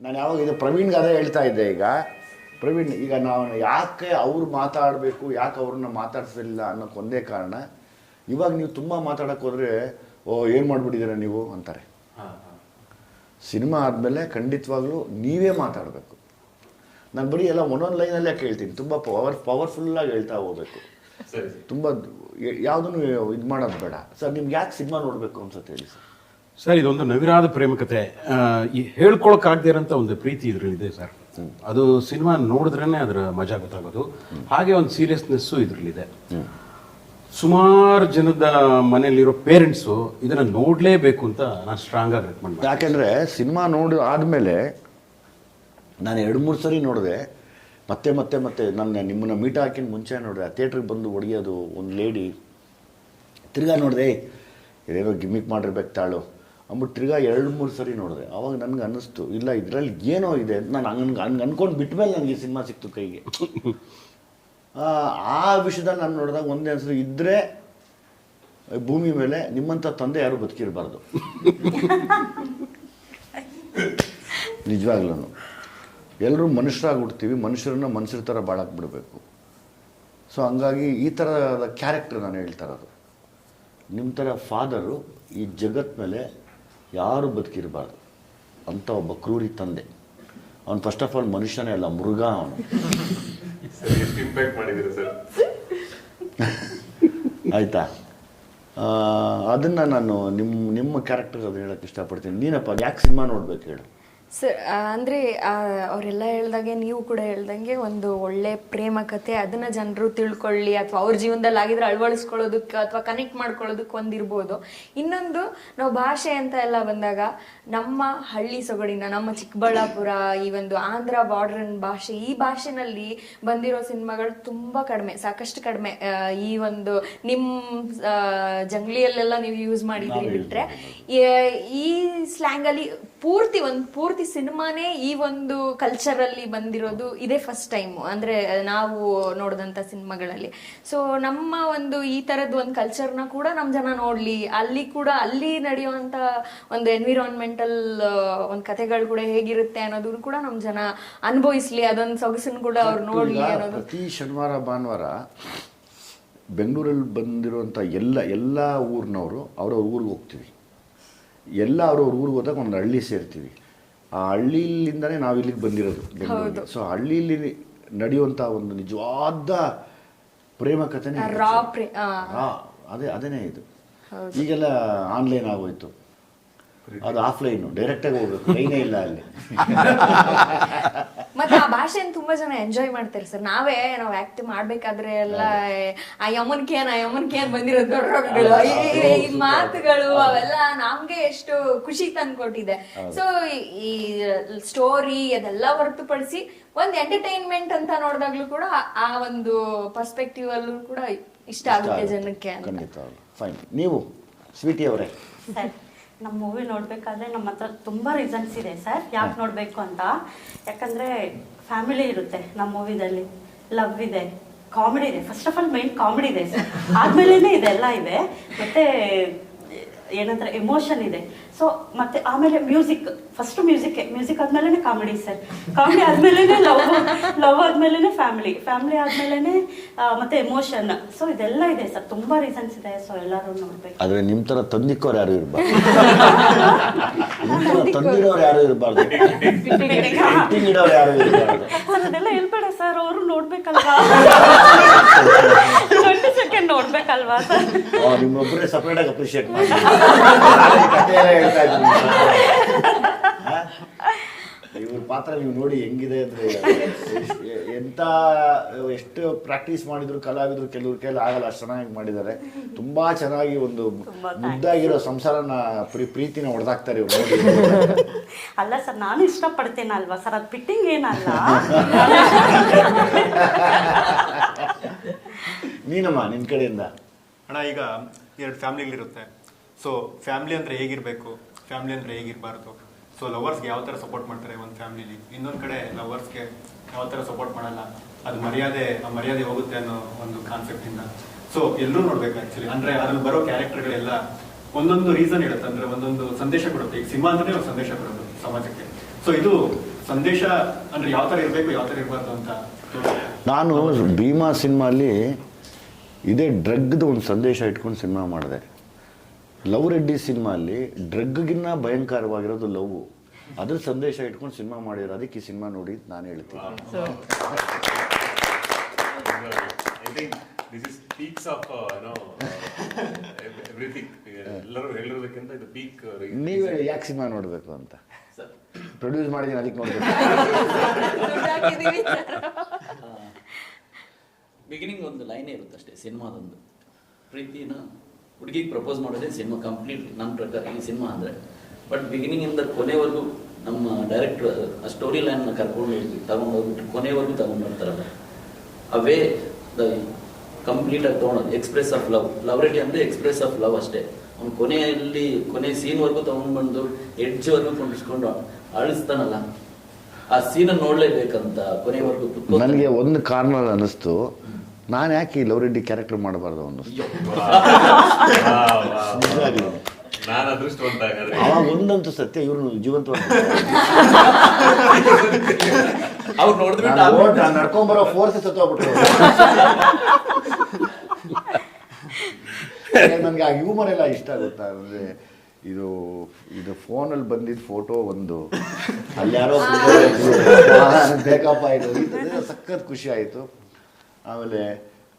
ನಾನು ಯಾವಾಗ ಇದು ಪ್ರವೀಣ್ಗೆ ಅದೇ ಹೇಳ್ತಾ ಇದ್ದೆ ಈಗ. ಪ್ರವೀಣ್ ಈಗ ನಾವು ಯಾಕೆ ಅವ್ರು ಮಾತಾಡಬೇಕು ಯಾಕೆ ಅವ್ರನ್ನ ಮಾತಾಡ್ಸಿಲ್ಲ ಅನ್ನೋಕ್ಕೆ ಒಂದೇ ಕಾರಣ ಇವಾಗ ನೀವು ತುಂಬ ಮಾತಾಡೋಕೆ ಹೋದರೆ ಓ ಏನು ಮಾಡಿಬಿಟ್ಟಿದ್ದೀರ ನೀವು ಅಂತಾರೆ. ಸಿನಿಮಾ ಆದಮೇಲೆ ಖಂಡಿತವಾಗ್ಲೂ ನೀವೇ ಮಾತಾಡಬೇಕು. ನಾನು ಬರೀ ಎಲ್ಲ ಒಂದೊಂದು ಲೈನಲ್ಲೇ ಕೇಳ್ತೀನಿ ತುಂಬ ಪವರ್ ಪವರ್ಫುಲ್ಲಾಗಿ ಹೇಳ್ತಾ ಹೋಗಬೇಕು. ಸರಿ ತುಂಬ ಯಾವುದನ್ನು ಇದು ಮಾಡೋದು ಬೇಡ. ಸರ್ ನಿಮ್ಗೆ ಯಾಕೆ ಸಿನಿಮಾ ನೋಡಬೇಕು ಅನ್ಸುತ್ತೆ ಹೇಳಿ ಸರ್? ಸರ್ ಇದೊಂದು ನವಿರಾದ ಪ್ರೇಮಕತೆ ಆ, ಈ ಹೇಳ್ಕೊಳಕ್ಕಾಗದೇ ಇರೋಂಥ ಒಂದು ಪ್ರೀತಿ ಇದರಲ್ಲಿದೆ ಸರ್. ಅದು ಸಿನಿಮಾ ನೋಡಿದ್ರೇನೆ ಅದರ ಮಜಾ ಗೊತ್ತಾಗೋದು. ಹಾಗೆ ಒಂದು ಸೀರಿಯಸ್ನೆಸ್ಸು ಇದರಲ್ಲಿದೆ. ಸುಮಾರು ಜನದ ಮನೆಯಲ್ಲಿರೋ ಪೇರೆಂಟ್ಸು ಇದನ್ನ ನೋಡಲೇಬೇಕು ಅಂತ ನಾನು ಸ್ಟ್ರಾಂಗ್ ಆಗಿ ರೆಕಮೆಂಡ್ ಮಾಡ್ತೀನಿ. ಯಾಕೆಂದರೆ ಸಿನಿಮಾ ನೋಡಿ ಆದಮೇಲೆ ನಾನು ಎರಡು ಮೂರು ಸರಿ ನೋಡಿದೆ. ಮತ್ತೆ ಮತ್ತೆ ಮತ್ತೆ ನನ್ನ ನಿಮ್ಮನ್ನ ಮೀಟ್ ಹಾಕಿನ ಮುಂಚೆ ನೋಡಿದೆ. ಥಿಯೇಟ್ರಿಗೆ ಬಂದು ಹೊಡಿಯೋದು ಒಂದು ಲೇಡಿ ತಿರ್ಗಾ ನೋಡಿದೆ ಇದೇನೋ ಗಿಮ್ಮಿಕ್ ಮಾಡಿರ್ಬೇಕು ತಾಳು. ಅಂದ್ಬಿಟ್ಟು ತಿರ್ಗಾ ಎರಡು ಮೂರು ಸರಿ ನೋಡಿದೆ. ಅವಾಗ ನನಗೆ ಅನ್ನಿಸ್ತು ಇಲ್ಲ ಇದರಲ್ಲಿ ಏನೋ ಇದೆ ಅಂತ ನಾನು ಹಂಗೆ ಹಂಗೆ ಅನ್ಕೊಂಡು ಬಿಟ್ಮೇಲೆ ನನಗೆ ಈ ಸಿನಿಮಾ ಸಿಕ್ತು ಕೈಗೆ. ಆ, ವಿಷಯದಲ್ಲಿ ನಾನು ನೋಡಿದಾಗ ಒಂದೇ ಹೆಸರು ಇದ್ದರೆ ಭೂಮಿ ಮೇಲೆ ನಿಮ್ಮಂಥ ತಂದೆ ಯಾರು ಬದುಕಿರಬಾರ್ದು. ನಿಜವಾಗ್ಲೂ ಎಲ್ಲರೂ ಮನುಷ್ಯರಾಗಿ ಹುಡ್ತೀವಿ ಮನುಷ್ಯರನ್ನ ಮನುಷ್ಯರ ಥರ ಬಾಳಕ್ಕೆ ಬಿಡಬೇಕು ಸೊ ಹಂಗಾಗಿ ಈ ಥರದ ಕ್ಯಾರೆಕ್ಟರ್ ನಾನು ಹೇಳ್ತಾ ಇರೋದು. ನಿಮ್ಮ ಥರ ಫಾದರು ಈ ಜಗತ್ ಮೇಲೆ ಯಾರು ಬದುಕಿರಬಾರ್ದು. ಅಂತ ಒಬ್ಬ ಕ್ರೂರಿ ತಂದೆ. ಅವನು ಫಸ್ಟ್ ಆಫ್ ಆಲ್ ಮನುಷ್ಯನೇ ಅಲ್ಲ ಮೃಗ ಅವನು. ಆಯಿತಾ? ಅದನ್ನು ನಾನು ನಿಮ್ಮ ನಿಮ್ಮ ಕ್ಯಾರೆಕ್ಟರ್ ಅದನ್ನ ಹೇಳೋಕ್ಕೆ ಇಷ್ಟಪಡ್ತೀನಿ. ನೀನಪ್ಪ ಯಾಕೆ ಸಿನಿಮಾ ನೋಡ್ಬೇಕು ಹೇಳು. ಸರ್ ಅಂದರೆ ಅವರೆಲ್ಲ ಹೇಳ್ದಾಗೆ ನೀವು ಕೂಡ ಹೇಳ್ದಂಗೆ ಒಂದು ಒಳ್ಳೆ ಪ್ರೇಮ ಕಥೆ ಅದನ್ನ ಜನರು ತಿಳ್ಕೊಳ್ಳಿ ಅಥವಾ ಅವ್ರ ಜೀವನದಲ್ಲಿ ಆಗಿದ್ರೆ ಅಳವಡಿಸ್ಕೊಳ್ಳೋದಕ್ಕೆ ಅಥವಾ ಕನೆಕ್ಟ್ ಮಾಡ್ಕೊಳ್ಳೋದಕ್ಕೆ ಒಂದಿರ್ಬೋದು. ಇನ್ನೊಂದು ನಾವು ಭಾಷೆ ಅಂತ ಎಲ್ಲ ಬಂದಾಗ ನಮ್ಮ ಹಳ್ಳಿ ಸೊಗಡಿನ ನಮ್ಮ ಚಿಕ್ಕಬಳ್ಳಾಪುರ ಈ ಒಂದು ಆಂಧ್ರ ಬಾರ್ಡರ್ ಭಾಷೆ ಈ ಭಾಷೆನಲ್ಲಿ ಬಂದಿರೋ ಸಿನಿಮಾಗಳು ತುಂಬ ಕಡಿಮೆ ಸಾಕಷ್ಟು ಕಡಿಮೆ. ಈ ಒಂದು ನಿಮ್ಮ ಜಂಗ್ಲಿಯಲ್ಲೆಲ್ಲ ನೀವು ಯೂಸ್ ಮಾಡಿದ್ರಿ ಬಿಟ್ಟರೆ ಈ- ಈ ಸ್ಲ್ಯಾಂಗ್ ಅಲ್ಲಿ ಪೂರ್ತಿ ಒಂದು ಪೂರ್ತಿ ಸಿನಿಮಾನೇ ಈ ಒಂದು ಕಲ್ಚರ್ ಅಲ್ಲಿ ಬಂದಿರೋದು ಇದೇ ಫಸ್ಟ್ ಟೈಮ್ ಅಂದ್ರೆ ನಾವು ನೋಡಿದಂತ ಸಿನಿಮಾಗಳಲ್ಲಿ. ಸೊ ನಮ್ಮ ಒಂದು ಈ ತರದ ಒಂದು ಕಲ್ಚರ್ನ ಕೂಡ ನಮ್ ಜನ ನೋಡ್ಲಿ. ಅಲ್ಲಿ ಕೂಡ ಅಲ್ಲಿ ನಡೆಯುವಂತ ಒಂದು ಎನ್ವಿರಾನ್ಮೆಂಟಲ್ ಒಂದು ಕಥೆಗಳು ಕೂಡ ಹೇಗಿರುತ್ತೆ ಅನ್ನೋದನ್ನು ಕೂಡ ನಮ್ ಜನ ಅನುಭವಿಸ್ಲಿ. ಅದೊಂದು ಸೊಗಸನ್ನು ಕೂಡ ಅವ್ರು ನೋಡ್ಲಿ ಅನ್ನೋದು. ಪ್ರತಿ ಶನಿವಾರ ಭಾನುವಾರ ಬೆಂಗಳೂರಲ್ಲಿ ಬಂದಿರುವಂಥ ಎಲ್ಲ ಎಲ್ಲ ಊರಿನವರು ಅವ್ರವ್ರ ಊರಿಗೆ ಹೋಗ್ತೀವಿ. ಎಲ್ಲ ಅವ್ರವ್ರ ಊರಿಗೆ ಹೋದಾಗ ಒಂದು ಹಳ್ಳಿ ಸೇರ್ತೀವಿ. ಆ ಹಳ್ಳಿಲಿಂದನೇ ನಾವು ಇಲ್ಲಿಗೆ ಬಂದಿರೋದು ಬೆಂಗಳೂರಿಗೆ. ಸೊ ಹಳ್ಳಿಯಲ್ಲಿ ನಡೆಯುವಂಥ ಒಂದು ನಿಜವಾದ ಪ್ರೇಮ ಕಥೆನೇ. ರಾ ಅದೇ ಅದೇನೇ ಇದು. ಈಗೆಲ್ಲ ಆನ್ಲೈನ್ ಆಗೋಯ್ತು. ಅದು ಆಫ್ಲೈನು ಡೈರೆಕ್ಟಾಗಿ ಹೋಗ್ಬೇಕು. ಲೈನೇ ಇಲ್ಲ ಅಲ್ಲಿ. ಭಾಷೆನ ತುಂಬಾ ಜನ ಎಂಜಾಯ್ ಮಾಡ್ತಾರೆ ಸರ್ ನಾವೇ ನಾವ್ ಆಕ್ಟ್ ಮಾಡ್ಬೇಕಾದ್ರೆ ಎಲ್ಲ ಆ ಯಮನ್ ಕೇನ್ ಆ ಯಮನ್ ಕೇನ್ ಬಂದಿರೋ ದೊಡ್ಡ ಈ- ಮಾತುಗಳು ಅವೆಲ್ಲ ನಮ್ಗೆ ಎಷ್ಟು ಖುಷಿ ತಂದ್ಕೊಟ್ಟಿದೆ. ಸೊ ಈ ಸ್ಟೋರಿ ಅದೆಲ್ಲ ಹೊರತುಪಡಿಸಿ ಒಂದ್ ಎಂಟರ್ಟೈನ್ಮೆಂಟ್ ಅಂತ ನೋಡಿದಾಗ್ಲೂ ಕೂಡ ಆ- ಒಂದು ಪರ್ಸ್ಪೆಕ್ಟಿವ್ ಅಲ್ಲೂ ಕೂಡ ಇಷ್ಟ ಆಗುತ್ತೆ ಜನಕ್ಕೆ ಫೈನ್ ನೀವು ಸ್ವೀಟಿ ಅವರೇ. ಸರ್ ನಮ್ಮ ಮೂವಿ ನೋಡ್ಬೇಕಾದ್ರೆ ನಮ್ಮ ಹತ್ರ ತುಂಬಾ ರೀಸನ್ಸ್ ಇದೆ ಸರ್. ಯಾಕೆ ನೋಡ್ಬೇಕು ಅಂತ. ಯಾಕಂದ್ರೆ ಫ್ಯಾಮಿಲಿ ಇರುತ್ತೆ ನಮ್ಮ ಮೂವಿದಲ್ಲಿ ಲವ್ ಇದೆ ಕಾಮಿಡಿ ಇದೆ. First of all main comedy ಇದೆ. ಆದ್ಮೇಲೆ ಇದೆಲ್ಲ ಇದೆ. ಮತ್ತೆ ಏನಂದ್ರೆ ಎಮೋಷನ್ ಇದೆ. ಸೊ ಮತ್ತೆ ಆಮೇಲೆ ಮ್ಯೂಸಿಕ್ ಫಸ್ಟ್ ಮ್ಯೂಸಿಕ್ ಮ್ಯೂಸಿಕ್ ಆದ್ಮೇಲೆ ಕಾಮಿಡಿ ಸರ್. ಕಾಮಿಡಿ ಆದ್ಮೇಲೆ ಲವ್ ಲವ್ ಆದ್ಮೇಲೆ ಫ್ಯಾಮಿಲಿ ಫ್ಯಾಮಿಲಿ ಆದ್ಮೇಲೆ ಮತ್ತೆ ಎಮೋಷನ್ ಸೊ ಇದೆಲ್ಲ ಇದೆ ಸರ್. ತುಂಬಾ ರೀಸನ್ಸ್ ಇದೆ. ಸೊ ಎಲ್ಲರೂ ನೋಡ್ಬೇಕು. ಆದ್ರೆ ನಿಮ್ ತರ ತಂದಿಕ್ಕೋರು ಯಾರು ಇರಬಾರ್ದು. ತಂದಿರೋರು ಯಾರು ಇರಬಾರ್ದು. ಇರಬಾರ್ದು. ಅದೆಲ್ಲ ಹೇಳ್ಬೇಡ ಸರ್. ಅವರು ನೋಡ್ಬೇಕಲ್ವಾ? ಸೆಕೆಂಡ್ ನೋಡ್ಬೇಕಲ್ವಾ? ಸರ್ ನಿಮ್ಮೊಬ್ಬರೇ ಸಪರೇಟ್ ಆಗಿ ಅಪ್ರಿಷಿಯೇಟ್ ಮಾಡಿ? ಇವ್ರ ಪಾತ್ರ ನೀವು ನೋಡಿ ಹೆಂಗಿದೆ ಅಂದ್ರೆ ಎಂತ ಎಷ್ಟು ಪ್ರಾಕ್ಟೀಸ್ ಮಾಡಿದ್ರು ಕಲಾವಿದ್ರು ಕೆಲವ್ರ ಕೈಲಿ ಆಗಲ್ಲ ಅಷ್ಟು ಚೆನ್ನಾಗಿ ಮಾಡಿದ್ದಾರೆ. ತುಂಬಾ ಚೆನ್ನಾಗಿ ಒಂದು ಮುದ್ದಾಗಿರೋ ಸಂಸಾರನ ಪ್ರೀ- ಪ್ರೀತಿನ ಹೊಡೆದಾಕ್ತಾರೆ ಇವ್ರು ನೋಡಿ. ಅಲ್ಲ ಸರ್ ನಾನು ಇಷ್ಟಪಡ್ತೇನಲ್ವಾ ಸರ್? ಅದು ಫಿಟ್ಟಿಂಗ್ ಏನಲ್ಲ. ನೀನಮ್ಮ ನಿನ್ನ ಕಡೆಯಿಂದ. ಅಣ್ಣ ಈಗ ಎರಡು ಫ್ಯಾಮಿಲಿಗಳಿರುತ್ತೆ. ಸೊ ಫ್ಯಾಮಿಲಿ ಅಂದರೆ ಹೇಗಿರಬೇಕು? ಫ್ಯಾಮಿಲಿ ಅಂದರೆ ಹೇಗಿರಬಾರ್ದು? ಸೊ ಲವರ್ಸ್ಗೆ ಯಾವ ಥರ ಸಪೋರ್ಟ್ ಮಾಡ್ತಾರೆ ಒಂದು ಫ್ಯಾಮಿಲಿಲಿ ಇನ್ನೊಂದು ಕಡೆ ಲವರ್ಸ್ಗೆ ಯಾವ ಥರ ಸಪೋರ್ಟ್ ಮಾಡಲ್ಲ? ಅದು ಮರ್ಯಾದೆ ಆ ಮರ್ಯಾದೆ ಹೋಗುತ್ತೆ ಅನ್ನೋ ಒಂದು ಕಾನ್ಸೆಪ್ಟಿಂದ ಸೊ ಎಲ್ಲರೂ ನೋಡ್ಬೇಕು ಆ್ಯಕ್ಚುಲಿ ಅಂದರೆ ಅದ್ರಲ್ಲಿ ಬರೋ ಕ್ಯಾರೆಕ್ಟರ್ಗಳೆಲ್ಲ ಒಂದೊಂದು ರೀಸನ್ ಹೇಳುತ್ತೆ ಅಂದರೆ ಒಂದೊಂದು ಸಂದೇಶ ಕೊಡುತ್ತೆ. ಈಗ ಸಿನಿಮಾ ಅಂದ್ರೆ ಒಂದು ಸಂದೇಶ ಕೊಡೋದು ಸಮಾಜಕ್ಕೆ. ಸೊ ಇದು ಸಂದೇಶ ಅಂದ್ರೆ ಯಾವ ಥರ ಇರಬೇಕು ಯಾವ ಥರ ಇರಬಾರ್ದು ಅಂತ. ನಾನು ಭೀಮಾ ಸಿನಿಮಾಲಿ ಇದೇ ಡ್ರಗ್ದು ಒಂದು ಸಂದೇಶ ಇಟ್ಕೊಂಡು ಸಿನಿಮಾ ಮಾಡಿದೆ. ಲವ್ ರೆಡ್ಡಿ ಸಿನಿಮಾಲಿ ಡ್ರಗ್ಗಿನ್ನ ಭಯಂಕರವಾಗಿರೋದು ಲವ್. ಅದ್ರ ಸಂದೇಶ ಇಟ್ಕೊಂಡು ಸಿನಿಮಾ ಮಾಡಿರೋ ಅದಕ್ಕೆ ಈ ಸಿನಿಮಾ ನೋಡಿ ನಾನು ಹೇಳ್ತೀನಿ. ಇದು ಪೀಕ್ ನೀವೇ ಯಾಕೆ ಸಿನಿಮಾ ನೋಡಬೇಕು ಅಂತ? ಪ್ರೊಡ್ಯೂಸ್ ಮಾಡಿದ್ದೀನಿ ಅದಕ್ಕೆ ನೋಡ್ಬೇಕು. ಬಿಗಿನಿಂಗ್ ಒಂದು ಲೈನೇ ಇರುತ್ತೆ ಅಷ್ಟೇ, ಸಿನಿಮಾದೊಂದು. ಪ್ರೀತಿನ ಹುಡುಗಿಗೆ ಪ್ರಪೋಸ್ ಮಾಡೋದೇ ಸಿನಿಮಾ ಕಂಪ್ಲೀಟ್ ನಮ್ಮ ಪ್ರಕಾರ ಈ ಸಿನಿಮಾ ಅಂದರೆ. ಬಟ್ ಬಿಗಿನಿಂಗಿಂದ ಕೊನೆವರೆಗೂ ನಮ್ಮ ಡೈರೆಕ್ಟ್ರ್ ಆ ಸ್ಟೋರಿ ಲೈನ್ನ ಕರ್ಕೊಂಡು ಹೋಗಿ ತಗೊಂಡು ಕೊನೆವರೆಗೂ ತಗೊಂಡು ಬರ್ತಾರಲ್ಲ ಅವೇ ದ ಕಂಪ್ಲೀಟಾಗಿ ತೊಗೊಳೋದು express of love love ready ಅಂದರೆ ಎಕ್ಸ್ಪ್ರೆಸ್ ಆಫ್ ಲವ್ ಅಷ್ಟೇ. ಅವ್ನು ಕೊನೆಯಲ್ಲಿ, ಕೊನೆ ಸೀನ್ವರೆಗೂ ತಗೊಂಡು ಬಂದು ಎಡ್ಜ್ವರೆಗೂ ಕೊಂಡಿಸ್ಕೊಂಡು ಅಳಿಸ್ತಾನಲ್ಲ. ಆ ಸೀನ್ ನೋಡ್ಲೇಬೇಕಂತ ಕೊನೆವರೆಗೂ ನನಗೆ ಒಂದು ಕಾರಣ ಅನ್ನಿಸ್ತು. ನಾನು ಯಾಕೆ ಈ ಲವ್ ರೆಡ್ಡಿ ಕ್ಯಾರೆಕ್ಟರ್ ಮಾಡಬಾರ್ದು ಅನ್ನಿಸ್ತು? ಹಾಗಾದ್ರೆ ಅವಾಗ ಒಂದಂತೂ ಸತ್ಯ ಇವ್ರು ಜೀವಂತ ಅವ್ರು ನೋಡಿದ್ರೆ ನಾನು ನಡ್ಕೊಂಬರೋ ಫೋರ್ಸ್ ಸತ್ತೋಗ್ಬಿಟ್ರು. ನನಗೆ ಆ ಹ್ಯೂಮರ್ ಎಲ್ಲ ಇಷ್ಟ ಆಗುತ್ತಾ ಅಂದರೆ ಇದು ಇದು ಫೋನಲ್ಲಿ ಬಂದಿದ್ದ ಫೋಟೋ ಒಂದು. ಅಲ್ಲಿ ಯಾರೋ ಬೇಕಪ್ಪ ಇದು ಸಖತ್ ಖುಷಿ ಆಯಿತು. ಆಮೇಲೆ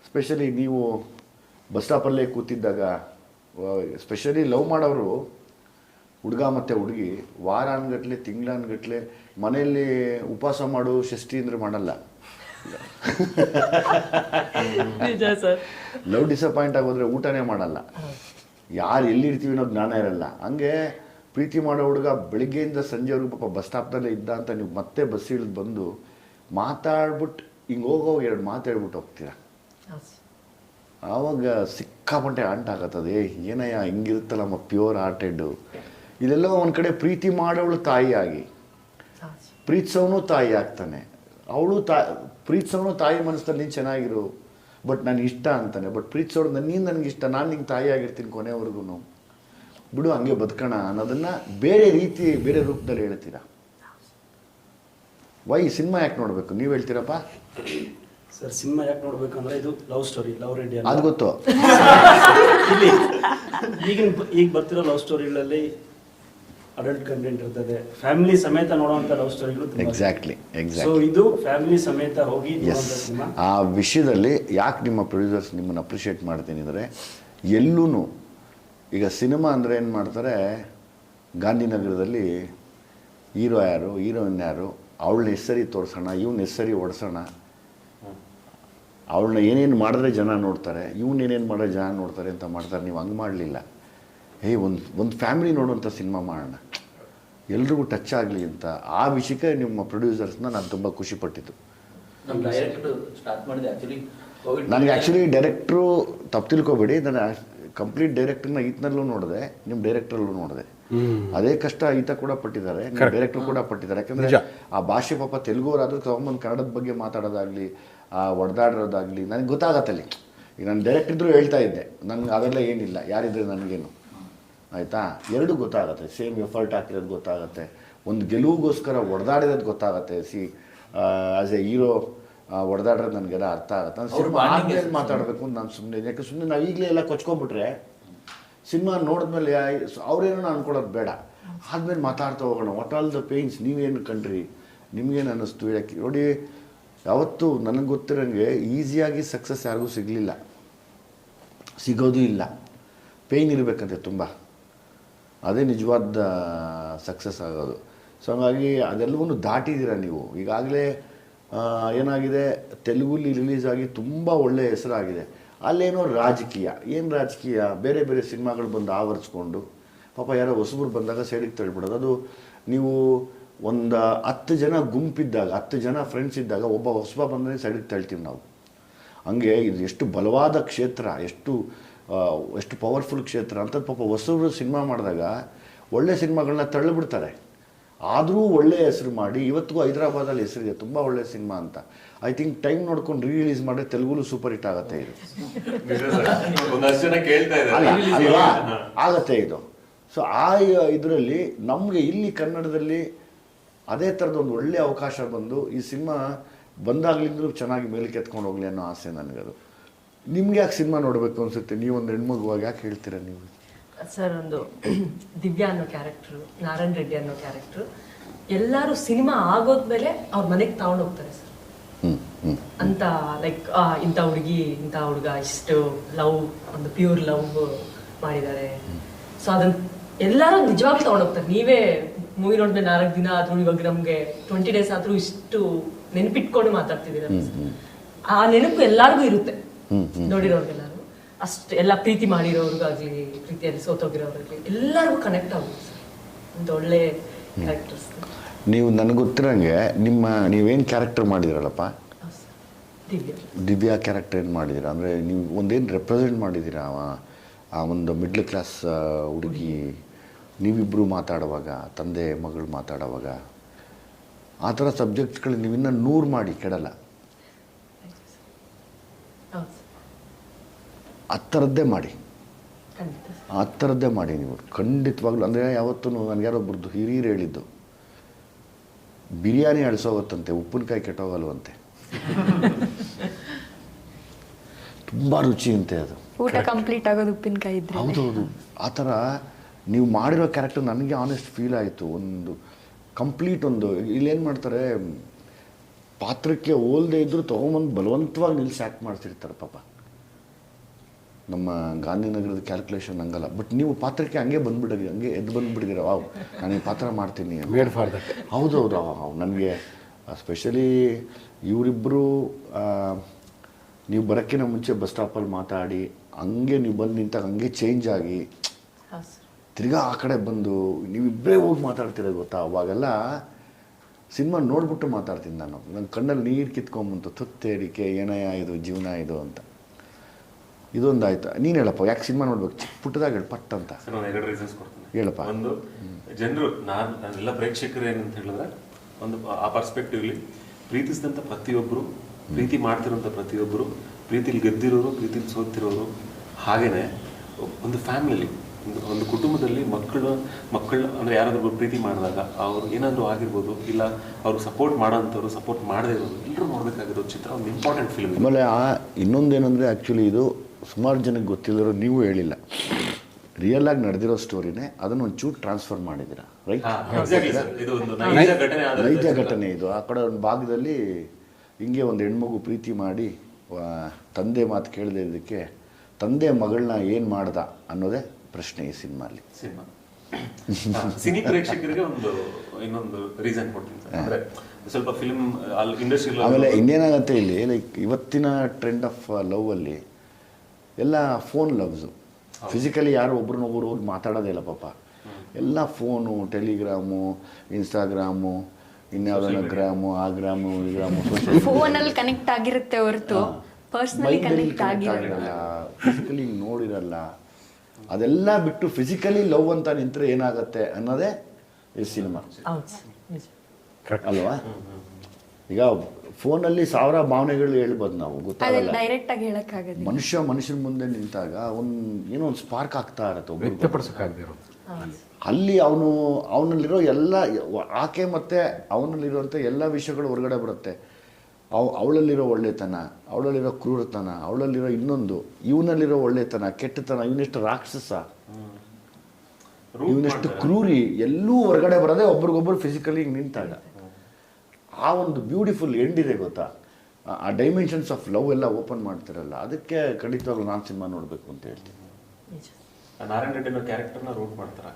ಸ್ಪೆಷಲಿ ನೀವು ಬಸ್ ಸ್ಟಾಪಲ್ಲೇ ಕೂತಿದ್ದಾಗ ಸ್ಪೆಷಲಿ ಲವ್ ಮಾಡೋರು ಹುಡುಗ ಮತ್ತು ಹುಡುಗಿ ವಾರಾನ್ಗಟ್ಲೆ ತಿಂಗಳನ್ಗಟ್ಲೆ ಮನೆಯಲ್ಲಿ ಉಪವಾಸ ಮಾಡು ಷಷ್ಠಿ ಅಂದ್ರೆ ಮಾಡಲ್ಲ. ನಿಜ ಸರ್. ಲವ್ ಡಿಸಪಾಯಿಂಟ್ ಆಗೋದ್ರೆ ಊಟನೇ ಮಾಡಲ್ಲ. ಯಾರು ಎಲ್ಲಿರ್ತೀವಿ ಅನ್ನೋ ಜ್ಞಾನ ಇರಲ್ಲ. ಹಂಗೆ ಪ್ರೀತಿ ಮಾಡೋ ಹುಡುಗ ಬೆಳಿಗ್ಗೆಯಿಂದ ಸಂಜೆವರೆಗೂ ಪಾಪ ಬಸ್ ಸ್ಟಾಪ್ದಲ್ಲೇ ಇದ್ದ ಅಂತ ನೀವು ಮತ್ತೆ ಬಸ್ ಇಳಿದು ಬಂದು ಮಾತಾಡ್ಬಿಟ್ಟು ಹಿಂಗೆ ಹೋಗೋ ಎರಡು ಮಾತಾಡ್ಬಿಟ್ಟು ಹೋಗ್ತೀರ? ಆವಾಗ ಸಿಕ್ಕಾಪಟ್ಟೆ ಅಂಟಾಗತ್ತದೆ ಏನಯ್ಯ ಹಿಂಗಿರುತ್ತಲ್ಲಮ್ಮ ಪ್ಯೂರ್ ಹಾರ್ಟೆಡ್ಡು ಇದೆಲ್ಲ ಒಂದು ಕಡೆ ಪ್ರೀತಿ ಮಾಡೋಳು ತಾಯಿಯಾಗಿ ಪ್ರೀತಿಸೋನು ತಾಯಿ ಆಗ್ತಾನೆ. ಅವಳು ತಾ ಪ್ರೀತಿಸೋನು ತಾಯಿ ಮನಸ್ಸಲ್ಲಿ ನೀನು ಚೆನ್ನಾಗಿರು. ಬಟ್ ನನಗೆ ಇಷ್ಟ ಅಂತಾನೆ. ಬಟ್ ಪ್ರೀತಿಸೋರು ನೀನು ನನಗೆ ಇಷ್ಟ ನಾನು ನಿಂಗೆ ತಾಯಿ ಆಗಿರ್ತೀನಿ ಕೊನೆವರೆಗೂ ಬಿಡು ಹಂಗೆ ಬದುಕೋಣ ಅನ್ನೋದನ್ನು ಬೇರೆ ರೀತಿ ಬೇರೆ ರೂಪದಲ್ಲಿ ಹೇಳ್ತೀರಾ? ವೈ ಸಿನಿಮಾ ಯಾಕೆ ನೋಡಬೇಕು? ನೀವು ಹೇಳ್ತೀರಪ್ಪ? ಸರ್ ಸಿನಿಮಾ ಯಾಕೆ ನೋಡಬೇಕು ಅಂದ್ರೆ ಇದು ಲವ್ ಸ್ಟೋರಿ ಲವ್ ರೆಡಿ ಅದು ಗೊತ್ತು. ಇಲ್ಲಿ ಈಗಿನ ಈಗ ಬರ್ತಿರೋ ಲವ್ ಸ್ಟೋರಿಗಳಲ್ಲಿ ಅಡಲ್ಟ್ ಕಂಟೆಂಟ್ ಇರ್ತದೆ. ಫ್ಯಾಮಿಲಿ ಸಮೇತ ನೋಡುವಂತ ಲವ್ ಸ್ಟೋರಿಗಳು ಎಕ್ಸಾಕ್ಟ್ಲಿ ಸೊ ಎಕ್ಸಾಕ್ಟ್ಲಿ ಇದು ಫ್ಯಾಮಿಲಿ ಸಮೇತ ಹೋಗಿ ಎಸ್ ಆ ವಿಷಯದಲ್ಲಿ ಯಾಕೆ ನಿಮ್ಮ ಪ್ರೊಡ್ಯೂಸರ್ಸ್ ನಿಮ್ಮನ್ನು ಅಪ್ರಿಷಿಯೇಟ್ ಮಾಡ್ತೀನಿ ಅಂದರೆ ಎಲ್ಲೂ ಈಗ ಸಿನಿಮಾ ಅಂದರೆ ಏನು ಮಾಡ್ತಾರೆ ಗಾಂಧಿನಗರದಲ್ಲಿ ಹೀರೋ ಯಾರು ಹೀರೋಯಿನ್ ಯಾರು ಅವಳನ್ನ ಹೆಸರಿ ತೋರಿಸೋಣ ಇವನ್ನ ಹೆಸರಿ ಓಡಿಸೋಣ ಅವಳನ್ನ ಏನೇನು ಮಾಡಿದ್ರೆ ಜನ ನೋಡ್ತಾರೆ ಇವನ್ನ ಏನೇನು ಮಾಡಿದ್ರೆ ಜನ ನೋಡ್ತಾರೆ ಅಂತ ಮಾಡ್ತಾರೆ ನೀವು ಹಂಗೆ ಮಾಡಲಿಲ್ಲ. ಹೇ ಒಂದು ಒಂದು ಫ್ಯಾಮಿಲಿ ನೋಡುವಂಥ ಸಿನಿಮಾ ಮಾಡೋಣ. ಎಲ್ರಿಗೂ ಟಚ್ ಆಗಲಿ ಅಂತ. ಆ ವಿಷಯಕ್ಕೆ ನಿಮ್ಮ ಪ್ರೊಡ್ಯೂಸರ್ಸ್ನ ನಾನು ತುಂಬ ಖುಷಿಪಟ್ಟಿದ್ದು ನಮ್ಮ ಡೈರೆಕ್ಟ್ ಸ್ಟಾರ್ಟ್ ಮಾಡಿದೆ. ಆಕ್ಚುಲಿ ಕೋವಿಡ್ ನನಗೆ ಆ್ಯಕ್ಚುಲಿ ಡೈರೆಕ್ಟ್ರು ತಪ್ಪು ತಿಳ್ಕೊಬೇಡಿ. ನಾನು ಕಂಪ್ಲೀಟ್ ಡೈರೆಕ್ಟ್ರನ್ನ ಈತನಲ್ಲೂ ನೋಡಿದೆ. ನಿಮ್ಮ ಡೈರೆಕ್ಟ್ರಲ್ಲೂ ನೋಡಿದೆ. ಅದೇ ಕಷ್ಟ ಈತ ಕೂಡ ಪಟ್ಟಿದ್ದಾರೆ. ಡೈರೆಕ್ಟರ್ ಕೂಡ ಪಟ್ಟಿದ್ದಾರೆ. ಯಾಕಂದ್ರೆ ಆ ಭಾಷೆ ಪಾಪ ತೆಲುಗುವರಾದ್ರೂ ತಗೊಂಬಂದು ಕನ್ನಡದ ಬಗ್ಗೆ ಮಾತಾಡೋದಾಗ್ಲಿ ಆ ಒಡೆದಾಡಿರೋದಾಗ್ಲಿ ನನಗೆ ಗೊತ್ತಾಗತ್ತಲ್ಲಿ ಈಗ ನಾನು ಡೈರೆಕ್ಟ್ ಇದ್ರೂ ಹೇಳ್ತಾ ಇದ್ದೆ. ನನಗೆ ಅದೆಲ್ಲ ಏನಿಲ್ಲ. ಯಾರಿದ್ರೆ ನನಗೇನು. ಆಯಿತಾ? ಎರಡು ಗೊತ್ತಾಗುತ್ತೆ. ಸೇಮ್ ಎಫರ್ಟ್ ಹಾಕಿರೋದು ಗೊತ್ತಾಗುತ್ತೆ. ಒಂದು ಗೆಲುವಿಗೋಸ್ಕರ ಒಡೆದಾಡಿರೋದು ಗೊತ್ತಾಗುತ್ತೆ. ಸಿ ಆಸ್ ಎ ಹೀರೋ ಒಡೆದಾಡ್ರೆ ನನಗೆಲ್ಲ ಅರ್ಥ ಆಗುತ್ತೆ. ನಾನು ಸಿನಿಮಾ ಆದ್ಮೇಲೆ ಮಾತಾಡಬೇಕು ಅಂತ ನಾನು ಸುಮ್ಮನೆ ಯಾಕೆ ಸುಮ್ಮನೆ ನಾವು ಈಗಲೇ ಎಲ್ಲ ಕೊಚ್ಕೊಂಡ್ಬಿಟ್ರೆ ಸಿನಿಮಾ ನೋಡಿದ್ಮೇಲೆ ಅವ್ರೇನೋ ಅನ್ಕೊಳ್ಳೋದು ಬೇಡ. ಆದ್ಮೇಲೆ ಮಾತಾಡ್ತಾ ಹೋಗೋಣ. ವಾಟ್ ಆಲ್ ದ ಪೇಯ್ನ್ಸ್ ನೀವೇನು ಕಂಡ್ರಿ? ನಿಮ್ಗೇನು ಅನ್ನಿಸ್ತು ಯಾಕೆ ನೋಡಿ ಯಾವತ್ತೂ ನನಗೆ ಗೊತ್ತಿರೋಂಗೆ ಈಸಿಯಾಗಿ ಸಕ್ಸಸ್ ಯಾರಿಗೂ ಸಿಗಲಿಲ್ಲ. ಸಿಗೋದು ಇಲ್ಲ. ಪೇಯ್ನ್ ಇರಬೇಕಂತೆ ತುಂಬ. ಅದೇ ನಿಜವಾದ ಸಕ್ಸಸ್ ಆಗೋದು. ಸೊ ಹಂಗಾಗಿ ಅದೆಲ್ಲವನ್ನೂ ದಾಟಿದ್ದೀರ ನೀವು? ಈಗಾಗಲೇ ಏನಾಗಿದೆ? ತೆಲುಗುಲಿ ರಿಲೀಸ್ ಆಗಿ ತುಂಬ ಒಳ್ಳೆಯ ಹೆಸರಾಗಿದೆ. ಅಲ್ಲೇನೋ ರಾಜಕೀಯ. ಏನು ರಾಜಕೀಯ? ಬೇರೆ ಬೇರೆ ಸಿನಿಮಾಗಳು ಬಂದು ಆವರಿಸ್ಕೊಂಡು, ಪಾಪ ಯಾರೋ ಹೊಸಬ್ರು ಬಂದಾಗ ಸೈಡಿಗೆ ತಳ್ಬಿಡೋದು ಅದು ನೀವು ಒಂದು ಹತ್ತು ಜನ ಗುಂಪಿದ್ದಾಗ, ಹತ್ತು ಜನ ಫ್ರೆಂಡ್ಸ್ ಇದ್ದಾಗ ಒಬ್ಬ ಹೊಸಬ ಬಂದರೆ ಸೈಡಿಗೆ ತಳ್ತೀವಿ ನಾವು. ಹಂಗೆ ಇದು ಎಷ್ಟು ಬಲವಾದ ಕ್ಷೇತ್ರ, ಎಷ್ಟು ಎಷ್ಟು ಪವರ್ಫುಲ್ ಕ್ಷೇತ್ರ ಅಂತ ಪಾಪ ಹೊಸಬ್ರು ಸಿನಿಮಾ ಮಾಡಿದಾಗ ಒಳ್ಳೆ ಸಿನಿಮಾಗಳನ್ನ ತಳ್ಳಿಬಿಡ್ತಾರೆ. ಆದರೂ ಒಳ್ಳೆಯ ಹೆಸರು ಮಾಡಿ ಇವತ್ತಿಗೂ ಹೈದರಾಬಾದಲ್ಲಿ ಹೆಸರಿದೆ ತುಂಬ ಒಳ್ಳೆ ಸಿನಿಮಾ ಅಂತ. ಐ ಥಿಂಕ್ ಟೈಮ್ ನೋಡ್ಕೊಂಡು ರೀ ರಿಲೀಸ್ ಮಾಡಿದ್ರೆ ತೆಲುಗುಲು ಸೂಪರ್ ಹಿಟ್ ಆಗುತ್ತೆ ಇದು. ಅಲ್ವಾ? ಆಗತ್ತೆ ಇದು. ಸೊ ಆ ಇದರಲ್ಲಿ ನಮಗೆ ಇಲ್ಲಿ ಕನ್ನಡದಲ್ಲಿ ಅದೇ ಥರದ ಒಂದು ಒಳ್ಳೆಯ ಅವಕಾಶ ಬಂದು ಈ ಸಿನಿಮಾ ಬಂದಾಗ್ಲಿಂದಲೂ ಚೆನ್ನಾಗಿ ಮೇಲಕ್ಕೆ ಎತ್ಕೊಂಡು ಹೋಗಲಿ ಅನ್ನೋ ಆಸೆ ನನಗದು. ನಿಮ್ಗೆ ಯಾಕೆ ಸಿನಿಮಾ ನೋಡಬೇಕು ಅನ್ಸುತ್ತೆ? ನೀವು ಒಂದು ಹೆಣ್ಮಗುವಾಗ ಯಾಕೆ ಹೇಳ್ತೀರಾ ನೀವು? ಸರ್ ಒಂದು ದಿವ್ಯಾ ಅನ್ನೋ ಕ್ಯಾರೆಕ್ಟ್ರು ನಾರಾಯಣ್ ರೆಡ್ಡಿ ಅನ್ನೋ ಕ್ಯಾರೆಕ್ಟ್ರು ಎಲ್ಲರೂ ಸಿನಿಮಾ ಆಗೋದ್ಮೇಲೆ ಅವ್ರ ಮನೆಗೆ ತಗೊಂಡು ಹೋಗ್ತಾರೆ ಸರ್ ಅಂತ ಲೈಕ್ ಇಂಥ ಹುಡುಗಿ ಇಂಥ ಹುಡುಗ ಇಷ್ಟು ಲವ್ ಒಂದು ಪ್ಯೂರ್ ಲವ್ ಮಾಡಿದ್ದಾರೆ ಸೊ ಅದನ್ನ ಎಲ್ಲರೂ ನಿಜವಾಗ್ಲೂ ತಗೊಂಡು ಹೋಗ್ತಾರೆ ನೀವೇ ಮೂವಿ ನೋಡಿದ್ಮೇಲೆ ನಾಲ್ಕು ದಿನ ಆದ್ರೂ ಇವಾಗ ನಮ್ಗೆ ಟ್ವೆಂಟಿ ಡೇಸ್ ಆದ್ರೂ ಇಷ್ಟು ನೆನಪಿಟ್ಕೊಂಡು ಮಾತಾಡ್ತಿದ್ದೀರ ಆ ನೆನಪು ಎಲ್ಲಾರ್ಗೂ ಇರುತ್ತೆ. ನೋಡಿರೋರ್ಗೆಲ್ಲರೂ. ಅಷ್ಟು ಎಲ್ಲ ಪ್ರೀತಿ ಮಾಡಿರೋರ್ಗಾಗ್ಲಿ ಪ್ರೀತಿಯಲ್ಲಿ ಸೋತೋಗಿರೋರ್ಗಾಗ್ಲಿ ಎಲ್ಲರಿಗೂ ಕನೆಕ್ಟ್ ಆಗುತ್ತೆ ಒಂದು ಒಳ್ಳೆ ಕ್ಯಾರೆಕ್ಟರ್ಸ್ ನೀವು ನನಗೆ ಗೊತ್ತಿರಂಗೆ ನಿಮ್ಮ ನೀವೇನು ಕ್ಯಾರೆಕ್ಟರ್ ಮಾಡಿದಿರಲ್ಲಪ್ಪ? ದಿವ್ಯ. ಕ್ಯಾರೆಕ್ಟರ್ ಏನು ಮಾಡಿದಿರ? ಅಂದರೆ ನೀವು ಒಂದೇನು ರೆಪ್ರೆಸೆಂಟ್ ಮಾಡಿದ್ದೀರಾ ಆ ಒಂದು ಮಿಡ್ಲ್ ಕ್ಲಾಸ್ ಹುಡುಗಿ. ನೀವಿಬ್ಬರು ಮಾತಾಡುವಾಗ ತಂದೆ ಮಗಳು ಮಾತಾಡುವಾಗ. ಆ ಥರ ಸಬ್ಜೆಕ್ಟ್ಸ್ಗಳು ನೀವಿನ್ನ ನೂರು ಮಾಡಿ ಕೆಡಲ್ಲ ಹೌದು ಸರ್ ಆ ಥರದ್ದೇ ಮಾಡಿ. ಖಂಡಿತ ಸರ್. ಆ ಥರದ್ದೇ ಮಾಡಿ ನೀವು. ಖಂಡಿತವಾಗ್ಲೂ ಅಂದರೆ ಯಾವತ್ತೂ ನನಗೆ ಯಾರೋ ಒಬ್ರದ್ದು ಹಿರಿಯರು ಹೇಳಿದ್ದು ಬಿರಿಯಾನಿ ಅಳಿಸೋಗುತ್ತಂತೆ ಉಪ್ಪಿನಕಾಯಿ ಕೆಟ್ಟೋಗಲ್ವಂತೆ. ತುಂಬ ರುಚಿ ಅಂತೆ ಅದು. ಊಟ ಕಂಪ್ಲೀಟ್ ಆಗೋದು ಉಪ್ಪಿನಕಾಯಿ ಇದ್ರೆ. ಹೌದೌದು ಆ ಥರ ನೀವು ಮಾಡಿರೋ ಕ್ಯಾರೆಕ್ಟರ್ ನನಗೆ ಆನೆಸ್ಟ್ ಫೀಲ್ ಆಯಿತು. ಒಂದು ಕಂಪ್ಲೀಟ್ ಒಂದು ಇಲ್ಲೇನು ಮಾಡ್ತಾರೆ ಪಾತ್ರಕ್ಕೆ ಹೋಲ್ದೇ ಇದ್ದರೂ ತೊಗೊಂಬಂದು ಬಲವಂತವಾಗಿ ನಿಲ್ಲಿಸಿ ಆ್ಯಕ್ಟ್ ಮಾಡ್ತಿರ್ತಾರೆ ಪಾಪ. ನಮ್ಮ ಗಾಂಧಿನಗರದ ಕ್ಯಾಲ್ಕುಲೇಷನ್ ಹಂಗಲ್ಲ. ಬಟ್ ನೀವು ಪಾತ್ರಕ್ಕೆ ಹಂಗೆ ಬಂದ್ಬಿಡಿ ಹಂಗೆ ಎದ್ದು ಬಂದ್ಬಿಡಿದಿರ ವಾವ್ ನಾನು ಈ ಪಾತ್ರ ಮಾಡ್ತೀನಿ. ಮೇಡ್ ಫಾರ್ ದಟ್ ಹೌದೌದು ನನಗೆ ಸ್ಪೆಷಲಿ ಇವರಿಬ್ಬರು ನೀವು ಬರೋಕ್ಕಿಂತ ಮುಂಚೆ ಬಸ್ ಸ್ಟಾಪಲ್ಲಿ ಮಾತಾಡಿ ಹಂಗೆ ನೀವು ಬಂದು ನಿಂತಾಗ ಹಂಗೆ ಚೇಂಜ್ ಆಗಿ ಹೌದು ತಿರ್ಗಾ ಆ ಕಡೆ ಬಂದು ನೀವಿಬ್ಬರೇ ಹೋಗಿ ಮಾತಾಡ್ತೀರ ಗೊತ್ತಾ? ಅವಾಗೆಲ್ಲ ಸಿನಿಮಾ ನೋಡ್ಬಿಟ್ಟು ಮಾತಾಡ್ತೀನಿ ನಾನು. ನನ್ನ ಕಣ್ಣಲ್ಲಿ ನೀರು ಕಿತ್ಕೊಂಬಂತು ತುತ್ತೇರಿಕೆ ಏನಯ್ಯ ಇದು ಜೀವನ ಇದು ಅಂತ. ಇದೊಂದು ಆಯ್ತಾ ನೀನು ಹೇಳಪ್ಪ ಯಾಕೆ ಸಿನಿಮಾ ನೋಡ್ಬೇಕು? ಚಿಕ್ಕ ಪುಟ್ಟದಾಗ ಹೇಳಿ ಪಟ್ ಅಂತ. ಸರ್ ನಾನು ಎರಡು ರೀಸನ್ಸ್ ಕೊಡ್ತೀನಿ. ಹೇಳಪ್ಪ. ಒಂದು ಜನರು ನಾನು ನಾನೆಲ್ಲ ಪ್ರೇಕ್ಷಕರು ಏನಂತ ಹೇಳಿದ್ರೆ ಒಂದು ಆ ಪರ್ಸ್ಪೆಕ್ಟಿವ್ಲಿ ಪ್ರೀತಿಸಿದಂಥ ಪ್ರತಿಯೊಬ್ಬರು ಪ್ರೀತಿ ಮಾಡ್ತಿರೋಂಥ ಪ್ರತಿಯೊಬ್ಬರು ಪ್ರೀತಿಲಿ ಗೆದ್ದಿರೋರು ಪ್ರೀತಿಲಿ ಸೋತಿರೋರು ಹಾಗೇ ಒಂದು ಫ್ಯಾಮಿಲಿ ಒಂದು ಒಂದು ಕುಟುಂಬದಲ್ಲಿ ಮಕ್ಕಳು ಮಕ್ಕಳು ಅಂದರೆ ಯಾರಾದರೂ ಪ್ರೀತಿ ಮಾಡಿದಾಗ ಅವ್ರು ಏನಾದರೂ ಆಗಿರ್ಬೋದು ಇಲ್ಲ ಅವ್ರಿಗೆ ಸಪೋರ್ಟ್ ಮಾಡೋಂಥವ್ರು ಸಪೋರ್ಟ್ ಮಾಡದೇ ಇರೋರು ಎಲ್ಲರೂ ನೋಡಬೇಕಾಗಿರೋ ಚಿತ್ರ ಒಂದು ಇಂಪಾರ್ಟೆಂಟ್ ಫಿಲ್ಮ್ ಆಮೇಲೆ ಆ ಇನ್ನೊಂದೇನೆಂದರೆ ಆ್ಯಕ್ಚುಲಿ ಇದು ಸುಮಾರು ಜನಕ್ಕೆ ಗೊತ್ತಿಲ್ಲರೋ ನೀವು ಹೇಳಿಲ್ಲ. ರಿಯಲ್ ಆಗಿ ನಡೆದಿರೋ ಸ್ಟೋರಿನೇ ಅದನ್ನು ಒಂಚೂರು ಟ್ರಾನ್ಸ್ಫರ್ ಮಾಡಿದ್ದೀರಾ? ರೈಟ್ ಎಕ್ಸಾಕ್ಟ್ಲಿ ಸರ್ ಇದು ಒಂದು ನೈಜ ಘಟನೆ ಆದ ನೈಜ ಘಟನೆ ಇದು. ಆ ಕಡೆ ಒಂದು ಭಾಗದಲ್ಲಿ ಹಿಂಗೆ ಒಂದು ಹೆಣ್ಮಗು ಪ್ರೀತಿ ಮಾಡಿ ತಂದೆ ಮಾತು ಕೇಳದೆ ಇದಕ್ಕೆ ತಂದೆ ಮಗಳನ್ನ ಏನು ಮಾಡ್ದ ಅನ್ನೋದೇ ಪ್ರಶ್ನೆ ಈ ಸಿನಿಮಾಲಿ ಸಿನಿಮಾ. ಸಿನಿ ಪ್ರೇಕ್ಷಕರಿಗೆ ಒಂದು ಇನ್ನೊಂದು ರೀಸನ್ ಕೊಡ್ತೀನಿ ಸರ್. ಅಂದ್ರೆ ಸ್ವಲ್ಪ ಫಿಲ್ಮ್ ಅಲ್ಲಿ ಇಂಡಸ್ಟ್ರಿ ಆಮೇಲೆ ಇನ್ನೇನಾಗತ್ತೆ ಇಲ್ಲಿ ಲೈಕ್ ಇವತ್ತಿನ ಟ್ರೆಂಡ್ ಆಫ್ ಲವ್ ಅಲ್ಲಿ ಎಲ್ಲ ಫೋನ್ ಲವ್ಸು ಫಿಸಿಕಲಿ ಯಾರು ಒಬ್ರನ್ನೊಬ್ರು ಹೋಗಿ ಮಾತಾಡೋದೇ ಇಲ್ಲ ಪಾಪ. ಎಲ್ಲ ಫೋನು ಟೆಲಿಗ್ರಾಮು ಇನ್ಸ್ಟಾಗ್ರಾಮು ಇನ್ಯಾವುದನ್ನ ಗ್ರಾಮು ಆ ಗ್ರಾಮು ಈ ಗ್ರಾಮು ಫೋನಲ್ಲಿ ಕನೆಕ್ಟ್ ಆಗಿರುತ್ತೆ ಹೊರತು. ಪರ್ಸ್ನಲಿ ಕನೆಕ್ಟ್ ಆಗಿರಲ್ಲ. ಫಿಸಿಕಲಿ ನೋಡಿರಲ್ಲ. ಅದೆಲ್ಲ ಬಿಟ್ಟು ಫಿಸಿಕಲಿ ಲವ್ ಅಂತ ನಿಂತರೆ ಏನಾಗುತ್ತೆ ಅನ್ನೋದೇ ಈ ಸಿನಿಮಾ ಅಲ್ವಾ? ಈಗ ಫೋನಲ್ಲಿ ಸಾವಿರ ಭಾವನೆಗಳು ಹೇಳ್ಬೋದು ನಾವು ಅದನ್ನ ಗೊತ್ತಾಗಲ್ಲ ಡೈರೆಕ್ಟ್ ಆಗಿ ಹೇಳಕ್ಕಾಗಲ್ಲ ಮನುಷ್ಯ ಮನುಷ್ಯನ ಮುಂದೆ ನಿಂತಾಗ ಒಂದು ಏನೋ ಒಂದು ಸ್ಪಾರ್ಕ್ ಆಗ್ತಾ ಇರತ್ತೆ ಅಲ್ಲಿ ಅವನು ಅವನಲ್ಲಿರೋ ಎಲ್ಲ ಆಕೆ ಮತ್ತೆ ಅವನಲ್ಲಿರುವಂಥ ಎಲ್ಲ ವಿಷಯಗಳು ಹೊರಗಡೆ ಬರುತ್ತೆ. ಅವ್ ಅವಳಲ್ಲಿರೋ ಒಳ್ಳೆತನ ಅವಳಲ್ಲಿರೋ ಕ್ರೂರತನ ಅವಳಲ್ಲಿರೋ ಇನ್ನೊಂದು ಇವನಲ್ಲಿರೋ ಒಳ್ಳೆತನ ಕೆಟ್ಟತನ ಇವನಿಷ್ಟು ರಾಕ್ಷಸ ಇವನಿಷ್ಟು ಕ್ರೂರಿ ಎಲ್ಲೂ ಹೊರಗಡೆ ಬರೋದೇ ಒಬ್ರಿಗೊಬ್ರು ಫಿಸಿಕಲಿ ನಿಂತಾಗ. ಆ ಒಂದು ಬ್ಯೂಟಿಫುಲ್ ಎಂಡ್ ಇದೆ ಗೊತ್ತಾ? ಆ- ಡೈಮೆನ್ಷನ್ಸ್ ಆಫ್ ಲವ್ ಎಲ್ಲ ಓಪನ್ ಮಾಡ್ತಿರಲ್ಲ ಅದಕ್ಕೆ ಖಂಡಿತವಾಗ್ಲೂ ನಾನು ಸಿನಿಮಾ ನೋಡಬೇಕು ಅಂತ ಹೇಳ್ತೀನಿ. ನಾರಾಯಣ ರೆಡ್ಡಿ ಅನ್ನೋ ಕ್ಯಾರೆಕ್ಟರ್ನ ರೂಟ್ ಮಾಡ್ತಾರೆ?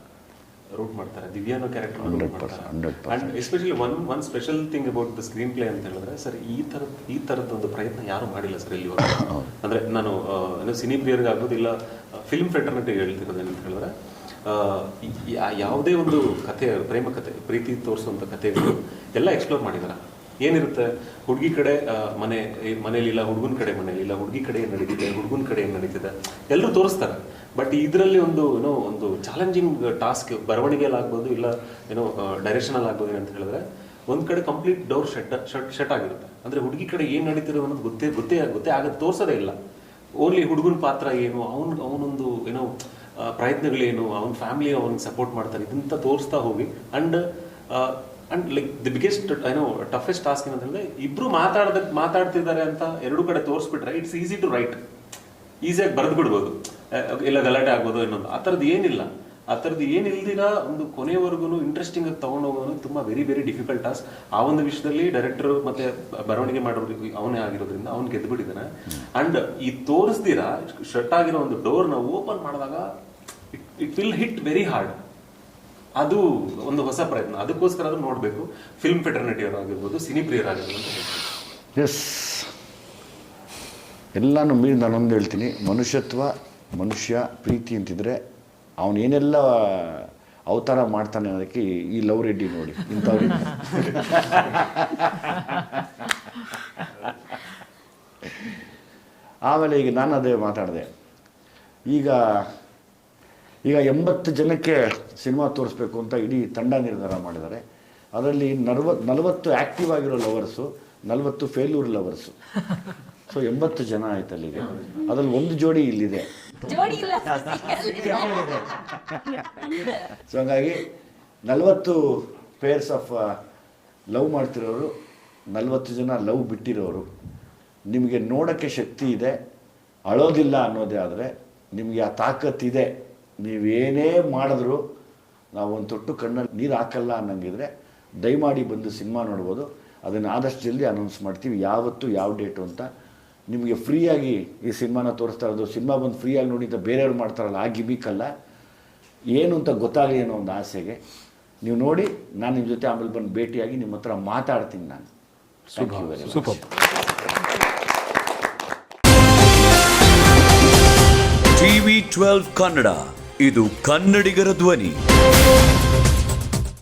ರೂಟ್ ಮಾಡ್ತಾರೆ. ದಿವ್ಯಾ ಅನ್ನೋ ಕ್ಯಾರೆಕ್ಟರ್ ರೂಟ್ 100%, ಮಾಡ್ತಾರೆ? And especially one one special thing about the screenplay ಅಂತ ಹೇಳಿದ್ರೆ ಸರ್ ಈ ಥರ ಈ ಥರದ ಒಂದು ಪ್ರಯತ್ನ ಯಾರು ಮಾಡಿಲ್ಲ ಸರ್ ಇಲ್ಲಿ ಅಂದ್ರೆ ನಾನು ಸಿನಿ ಪ್ರಿಯರ್ಗೆ ಆಗೋದಿಲ್ಲ ಇಲ್ಲ ಫಿಲ್ಮ್ ಫೆಟರ್ನಿಟಿ ಹೇಳ್ತಿರೋದೇನಂತ ಹೇಳಿದ್ರೆ ಯಾವುದೇ ಒಂದು ಕಥೆ, ಪ್ರೇಮ ಕಥೆ, ಪ್ರೀತಿ ತೋರಿಸುವಂಥ ಕಥೆಗಳು ಎಲ್ಲ ಎಕ್ಸ್ಪ್ಲೋರ್ ಮಾಡಿದಾರೆ. ಏನಿರುತ್ತೆ? ಹುಡುಗಿ ಕಡೆ ಮನೆ ಮನೇಲಿಲ್ಲ ಹುಡುಗನ ಕಡೆ ಮನೇಲಿಲ್ಲ ಹುಡುಗಿ ಕಡೆ ಏನು ನಡೀತಿದೆ, ಹುಡುಗನ ಕಡೆ ಏನು ನಡೀತಿದೆ, ಎಲ್ಲರೂ ತೋರಿಸ್ತಾರೆ. ಬಟ್ ಇದರಲ್ಲಿ ಒಂದು, ಏನೋ ಒಂದು ಚಾಲೆಂಜಿಂಗ್ ಟಾಸ್ಕ್ ಬರವಣಿಗೆಯಲ್ಲಿ ಆಗ್ಬೋದು ಇಲ್ಲ, ಏನೋ ಡೈರೆಕ್ಷನಲ್ಲಿ ಆಗ್ಬೋದು ಏನಂತ ಹೇಳಿದ್ರೆ, ಒಂದು ಕಡೆ complete door shut shut shut ಆಗಿರುತ್ತೆ. ಅಂದ್ರೆ ಹುಡುಗಿ ಕಡೆ ಏನು ನಡೀತಿರೋ ಅನ್ನೋದು ಗೊತ್ತೇ ಗೊತ್ತೇ ಗೊತ್ತೇ ಆಗ ತೋರ್ಸೋದೇ ಇಲ್ಲ. ಓನ್ಲಿ ಹುಡುಗನ ಪಾತ್ರ ಏನು, ಅವನ್, ಅವನೊಂದು, ಏನೋ ಪ್ರಯತ್ನಗಳೇನು, ಅವನ ಫ್ಯಾಮಿಲಿ ಅವನ್ ಸಪೋರ್ಟ್ ಮಾಡ್ತಾರೆ ಇದಂತ ತೋರಿಸ್ತಾ ಹೋಗಿ and and like the biggest ಏನೋ ಟಫೆಸ್ಟ್ ಟಾಸ್ಕ್ ಏನಂತ ಹೇಳಿದ್ರೆ, ಇಬ್ರು ಮಾತಾಡದ, ಮಾತಾಡ್ತಿದ್ದಾರೆ ಅಂತ ಎರಡು ಕಡೆ ತೋರಿಸ್ಬಿಟ್ರೆ ಇಟ್ಸ್ ಈಸಿ ಟು ರೈಟ್ ಈಸಿಯಾಗಿ ಬರೆದ್ಬಿಡ್ಬೋದು ಇಲ್ಲ ಗಲಾಟೆ ಆಗ್ಬೋದು ಇನ್ನೊಂದು ಆ ಥರದ್ದು ಏನಿಲ್ಲ. ಆ ಥರದ್ದು ಏನಿಲ್ದಿರ ಒಂದು ಕೊನೆವರೆಗೂ ಇಂಟ್ರೆಸ್ಟಿಂಗ್ ಆಗಿ ತಗೊಂಡು ಹೋಗೋದು ತುಂಬ ವೆರಿ ವೆರಿ ಡಿಫಿಕಲ್ಟ್ ಟಾಸ್ಕ್ ಆ ಒಂದು ವಿಷಯದಲ್ಲಿ ಡೈರೆಕ್ಟರ್ ಮತ್ತೆ ಬರವಣಿಗೆ ಮಾಡೋರು ಅವನೇ ಆಗಿರೋದ್ರಿಂದ ಅವ್ನು ಗೆದ್ದುಬಿಟ್ಟಿದ್ದಾನೆ ಅಂಡ್ ಈ ತೋರಿಸ್ದಿರ ಶಟ್ ಆಗಿರೋ ಒಂದು ಡೋರ್ನ ಓಪನ್ ಮಾಡಿದಾಗ it will hit very hard ಅದು ಒಂದು ಹೊಸ ಪ್ರಯತ್ನ. ಅದಕ್ಕೋಸ್ಕರ ಅದು ನೋಡಬೇಕು. ಫಿಲ್ಮ್ ಫೆಟರ್ನಿಟಿ ಆಗಿರ್ಬೋದು ಸಿನಿ ಪ್ರಿಯರ್ ಆಗಿರ್ಬೋದು ಹೇಳ್ತೀನಿ. ಎಸ್ ಎಲ್ಲನೂ ಮೀರಿ ನಾನೊಂದು ಹೇಳ್ತೀನಿ. ಮನುಷ್ಯತ್ವ, ಮನುಷ್ಯ, ಪ್ರೀತಿ ಅಂತಿದ್ರೆ ಅವನು ಏನೆಲ್ಲ ಅವತಾರ ಮಾಡ್ತಾನೆ ಅನ್ನೋದಕ್ಕೆ ಈ- ಲವ್ ರೆಡ್ಡಿ ನೋಡಿ, ಇಂಥವ್ರು ಆಮೇಲೆ ಈಗ ನಾನು ಅದೇ ಮಾತಾಡಿದೆ. ಈಗ ಈಗ ಎಂಬತ್ತು ಜನಕ್ಕೆ ಸಿನಿಮಾ ತೋರಿಸ್ಬೇಕು ಅಂತ ಇಡೀ ತಂಡ ನಿರ್ಧಾರ ಮಾಡಿದ್ದಾರೆ. ಅದರಲ್ಲಿ ನಲ್ವತ್ತು ನಲವತ್ತು ಆ್ಯಕ್ಟಿವ್ ಆಗಿರೋ ಲವರ್ಸು ನಲವತ್ತು ಫೇಲ್ಯೂರ್ ಲವರ್ಸು ಸೊ ಎಂಬತ್ತು ಜನ ಆಯ್ತು ಅಲ್ಲಿಗೆ ಅದರಲ್ಲಿ ಒಂದು ಜೋಡಿ ಇಲ್ಲಿದೆ. ಜೋಡಿ ಇಲ್ಲ ಸೊ ಹಂಗಾಗಿ ನಲವತ್ತು ಪೇರ್ಸ್ ಆಫ್ ಲವ್ ಮಾಡ್ತಿರೋರು, ನಲವತ್ತು ಜನ ಲವ್ ಬಿಟ್ಟಿರೋರು, ನಿಮಗೆ ನೋಡೋಕ್ಕೆ ಶಕ್ತಿ ಇದೆ, ಅಳೋದಿಲ್ಲ ಅನ್ನೋದೇ ಆದರೆ ನಿಮಗೆ ಆ ತಾಕತ್ತಿದೆ ನೀವೇನೇ ಮಾಡಿದ್ರು ನಾವು ಒಂದು ತೊಟ್ಟು ಕಣ್ಣಲ್ಲಿ ನೀರು ಹಾಕಲ್ಲ ಅನ್ನಂಗಿದ್ರೆ ದಯಮಾಡಿ ಬಂದು ಸಿನಿಮಾ ನೋಡ್ಬೋದು. ಅದನ್ನು ಆದಷ್ಟು ಜಲ್ದಿ ಅನೌನ್ಸ್ ಮಾಡ್ತೀವಿ. ಯಾವತ್ತು, ಯಾವ ಡೇಟು ಅಂತ ನಿಮಗೆ ಫ್ರೀಯಾಗಿ ಈ ಸಿನಿಮಾನ ತೋರಿಸ್ತಾ ಇರೋದು ಸಿನಿಮಾ ಬಂದು ಫ್ರೀಯಾಗಿ ನೋಡಿ ಅಂತ ಬೇರೆಯವ್ರು ಮಾಡ್ತಾರಲ್ಲ ಆ ಗಿಮಿಕ್ಕಲ್ಲ. ಏನು ಅಂತ ಗೊತ್ತಾಗಲಿ ಅನ್ನೋ ಒಂದು ಆಸೆಗೆ. ನೀವು ನೋಡಿ ನಾನು ನಿಮ್ಮ ಜೊತೆ ಆಮೇಲೆ ಬಂದು ಭೇಟಿಯಾಗಿ ನಿಮ್ಮ ಹತ್ರ ಮಾತಾಡ್ತೀನಿ ನಾನು. ಸೂಪರ್. ಟಿವಿ ಟ್ವೆಲ್ವ್ ಕನ್ನಡ ಇದು ಕನ್ನಡಿಗರ ಧ್ವನಿ.